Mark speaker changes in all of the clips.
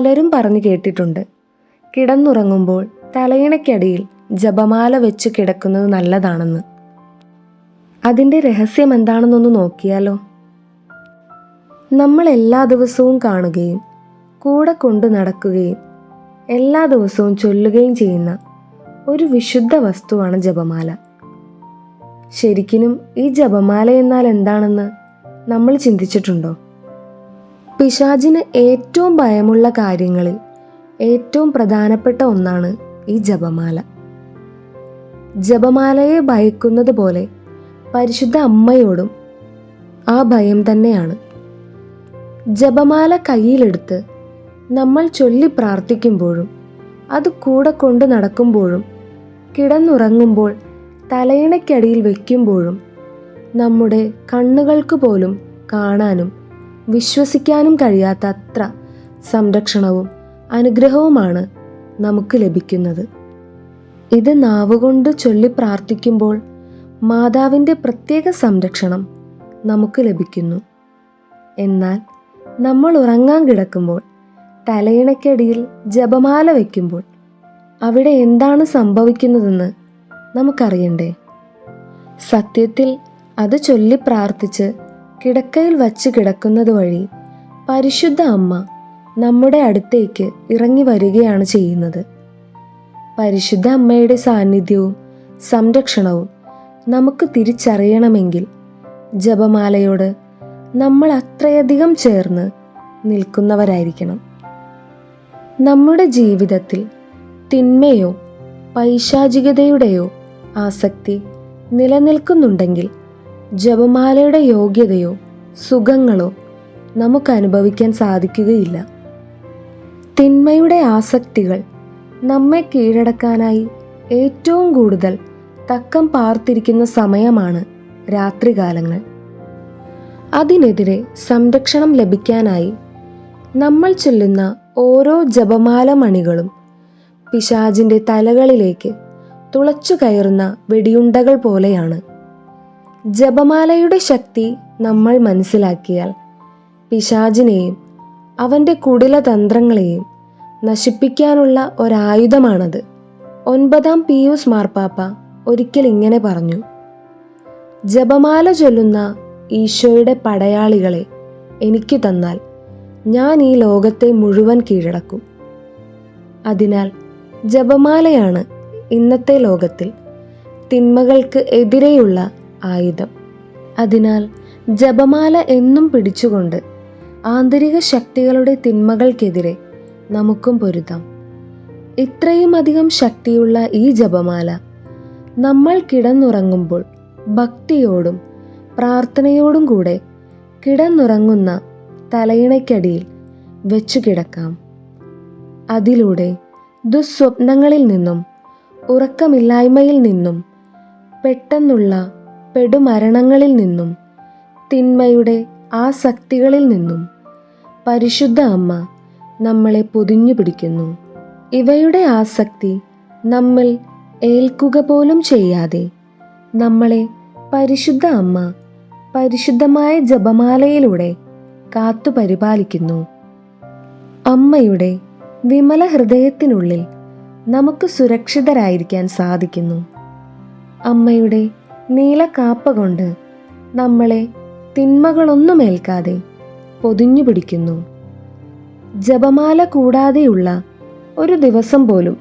Speaker 1: പലരും പറഞ്ഞു കേട്ടിട്ടുണ്ട്. കിടന്നുറങ്ങുമ്പോൾ തലയിണയ്ക്കടിയിൽ ജപമാല വെച്ച് കിടക്കുന്നത് നല്ലതാണെന്ന്. അതിന്റെ രഹസ്യം എന്താണെന്നൊന്ന് നോക്കിയാലോ? നമ്മൾ എല്ലാ ദിവസവും കാണുകയും കൂടെ കൊണ്ട് നടക്കുകയും എല്ലാ ദിവസവും ചൊല്ലുകയും ചെയ്യുന്ന ഒരു വിശുദ്ധ വസ്തുവാണ് ജപമാല. ശരിക്കും ഈ ജപമാല എന്നാൽ എന്താണെന്ന് നമ്മൾ ചിന്തിച്ചിട്ടുണ്ടോ? പിശാചിന് ഏറ്റവും ഭയമുള്ള കാര്യങ്ങളിൽ ഏറ്റവും പ്രധാനപ്പെട്ട ഒന്നാണ് ഈ ജപമാല. ജപമാലയെ ഭയക്കുന്നത് പോലെ പരിശുദ്ധ അമ്മയോടും ആ ഭയം തന്നെയാണ്. ജപമാല കയ്യിലെടുത്ത് നമ്മൾ ചൊല്ലി പ്രാർത്ഥിക്കുമ്പോഴും അത് കൂടെ കൊണ്ട് നടക്കുമ്പോഴും കിടന്നുറങ്ങുമ്പോൾ തലയിണയ്ക്കടിയിൽ വയ്ക്കുമ്പോഴും നമ്മുടെ കണ്ണുകൾക്ക് പോലും കാണാനും വിശ്വസിക്കാനും കഴിയാത്ത അത്ര സംരക്ഷണവും അനുഗ്രഹവുമാണ് നമുക്ക് ലഭിക്കുന്നത്. ഇത് നാവുകൊണ്ട് ചൊല്ലി പ്രാർത്ഥിക്കുമ്പോൾ മാതാവിന്റെ പ്രത്യേക സംരക്ഷണം നമുക്ക് ലഭിക്കുന്നു. എന്നാൽ നമ്മൾ ഉറങ്ങാൻ കിടക്കുമ്പോൾ തലയിണയ്ക്കടിയിൽ ജപമാല വയ്ക്കുമ്പോൾ അവിടെ എന്താണ് സംഭവിക്കുന്നതെന്ന് നമുക്കറിയണ്ടേ? സത്യത്തിൽ അത് ചൊല്ലി പ്രാർത്ഥിച്ച് കിടക്കയിൽ വച്ച് കിടക്കുന്നത് വഴി പരിശുദ്ധ അമ്മ നമ്മുടെ അടുത്തേക്ക് ഇറങ്ങി വരികയാണ് ചെയ്യുന്നത്. പരിശുദ്ധ അമ്മയുടെ സാന്നിധ്യവും സംരക്ഷണവും നമുക്ക് തിരിച്ചറിയണമെങ്കിൽ ജപമാലയോട് നമ്മൾ അത്രയധികം ചേർന്ന് നിൽക്കുന്നവരായിരിക്കണം. നമ്മുടെ ജീവിതത്തിൽ തിന്മയോ പൈശാചികതയുടെയോ ആസക്തി നിലനിൽക്കുന്നുണ്ടെങ്കിൽ ജപമാലയുടെ യോഗ്യതയോ സുഖങ്ങളോ നമുക്ക് അനുഭവിക്കാൻ സാധിക്കുകയില്ല. തിന്മയുടെ ആസക്തികൾ നമ്മെ കീഴടക്കാനായി ഏറ്റവും കൂടുതൽ തക്കം പാർത്തിരിക്കുന്ന സമയമാണ് രാത്രികാലങ്ങൾ. അതിനെതിരെ സംരക്ഷണം ലഭിക്കാനായി നമ്മൾ ചൊല്ലുന്ന ഓരോ ജപമാല മണികളും പിശാജിന്റെ തലകളിലേക്ക് തുളച്ചു കയറുന്ന വെടിയുണ്ടകൾ പോലെയാണ്. ജപമാലയുടെ ശക്തി നമ്മൾ മനസ്സിലാക്കിയാൽ പിശാജിനെയും അവന്റെ കുടിലതന്ത്രങ്ങളെയും നശിപ്പിക്കാനുള്ള ഒരായുധമാണത്. ഒൻപതാം പിയൂസ് മാർപ്പാപ്പ ഒരിക്കൽ ഇങ്ങനെ പറഞ്ഞു ജപമാല ചൊല്ലുന്ന ഈശോയുടെ പടയാളികളെ എനിക്ക് തന്നാൽ ഞാൻ ഈ ലോകത്തെ മുഴുവൻ കീഴടക്കും. അതിനാൽ ജപമാലയാണ് ഇന്നത്തെ ലോകത്തിൽ തിന്മകൾക്ക് എതിരെയുള്ള ആയുധം. അതിനാൽ ജപമാല എന്നും പിടിച്ചുകൊണ്ട് ആന്തരിക ശക്തികളുടെ തിന്മകൾക്കെതിരെ നമുക്കും പൊരുതാം. ഇത്രയും അധികം ശക്തിയുള്ള ഈ ജപമാല നമ്മൾ കിടന്നുറങ്ങുമ്പോൾ ഭക്തിയോടും പ്രാർത്ഥനയോടും കൂടെ കിടന്നുറങ്ങുന്ന തലയിണയ്ക്കടിയിൽ വെച്ചു കിടക്കാം. അതിലൂടെ ദുസ്വപ്നങ്ങളിൽ നിന്നും ഉറക്കമില്ലായ്മയിൽ നിന്നും പെട്ടെന്നുള്ള പെടുമരണങ്ങളിൽ നിന്നും തിന്മയുടെ ആസക്തികളിൽ നിന്നും പരിശുദ്ധ അമ്മ നമ്മളെ പൊതിഞ്ഞു പിടിക്കുന്നു. ഇവയുടെ ആസക്തി നമ്മൾ ഏൽക്കുക പോലും ചെയ്യാതെ നമ്മളെ പരിശുദ്ധ അമ്മ പരിശുദ്ധമായ ജപമാലയിലൂടെ കാത്തു പരിപാലിക്കുന്നു. അമ്മയുടെ വിമല ഹൃദയത്തിനുള്ളിൽ നമുക്ക് സുരക്ഷിതരായിരിക്കാൻ സാധിക്കുന്നു. അമ്മയുടെ നീല കാപ്പ കൊണ്ട് നമ്മളെ തിന്മകളൊന്നുമേൽക്കാതെ പൊതിഞ്ഞു പിടിക്കുന്നു. ജപമാല കൂടാതെയുള്ള ഒരു ദിവസം പോലും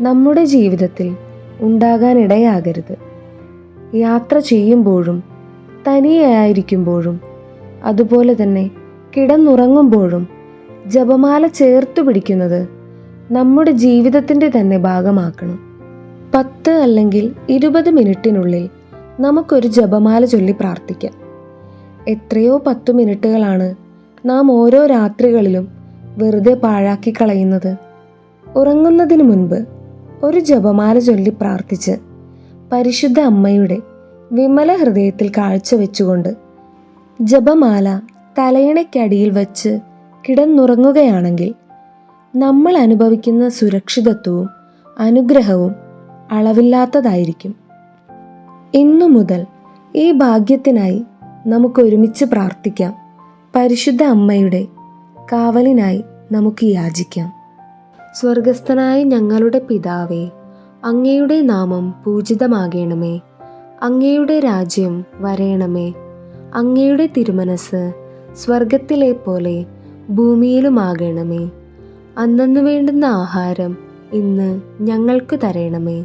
Speaker 1: നമ്മുടെ ജീവിതത്തിൽ ഉണ്ടാകാനിടയാകരുത്. യാത്ര ചെയ്യുമ്പോഴും തനിയായിരിക്കുമ്പോഴും അതുപോലെ തന്നെ കിടന്നുറങ്ങുമ്പോഴും ജപമാല ചേർത്തു പിടിക്കുന്നത് നമ്മുടെ ജീവിതത്തിന്റെ തന്നെ ഭാഗമാക്കണം. പത്ത് അല്ലെങ്കിൽ ഇരുപത് മിനിറ്റിനുള്ളിൽ നമുക്കൊരു ജപമാല ചൊല്ലി പ്രാർത്ഥിക്കാം. എത്രയോ പത്തു മിനിറ്റുകളാണ് നാം ഓരോ രാത്രികളിലും വെറുതെ പാഴാക്കി കളയുന്നത്. ഉറങ്ങുന്നതിന് മുൻപ് ഒരു ജപമാല ചൊല്ലി പ്രാർത്ഥിച്ച് പരിശുദ്ധ അമ്മയുടെ വിമല ഹൃദയത്തിൽ കാഴ്ചവെച്ചുകൊണ്ട് ജപമാല തലയിണയ്ക്കടിയിൽ വച്ച് കിടന്നുറങ്ങുകയാണെങ്കിൽ നമ്മൾ അനുഭവിക്കുന്ന സുരക്ഷിതത്വവും അനുഗ്രഹവും അളവില്ലാത്തതായിരിക്കും. ഇന്നു മുതൽ ഈ ഭാഗ്യത്തിനായി നമുക്ക് ഒരുമിച്ച് പ്രാർത്ഥിക്കാം. പരിശുദ്ധ അമ്മയുടെ കാവലിനായി നമുക്ക് യാചിക്കാം. സ്വർഗസ്ഥനായ ഞങ്ങളുടെ പിതാവേ അങ്ങയുടെ നാമം പൂജിതമാകണമേ. അങ്ങയുടെ രാജ്യം വരയണമേ അങ്ങയുടെ തിരുമനസ് സ്വർഗത്തിലെ പോലെ ഭൂമിയിലുമാകണമേ. അന്നു വേണ്ടുന്ന ആഹാരം ഇന്ന് ഞങ്ങൾക്ക് തരണമേ.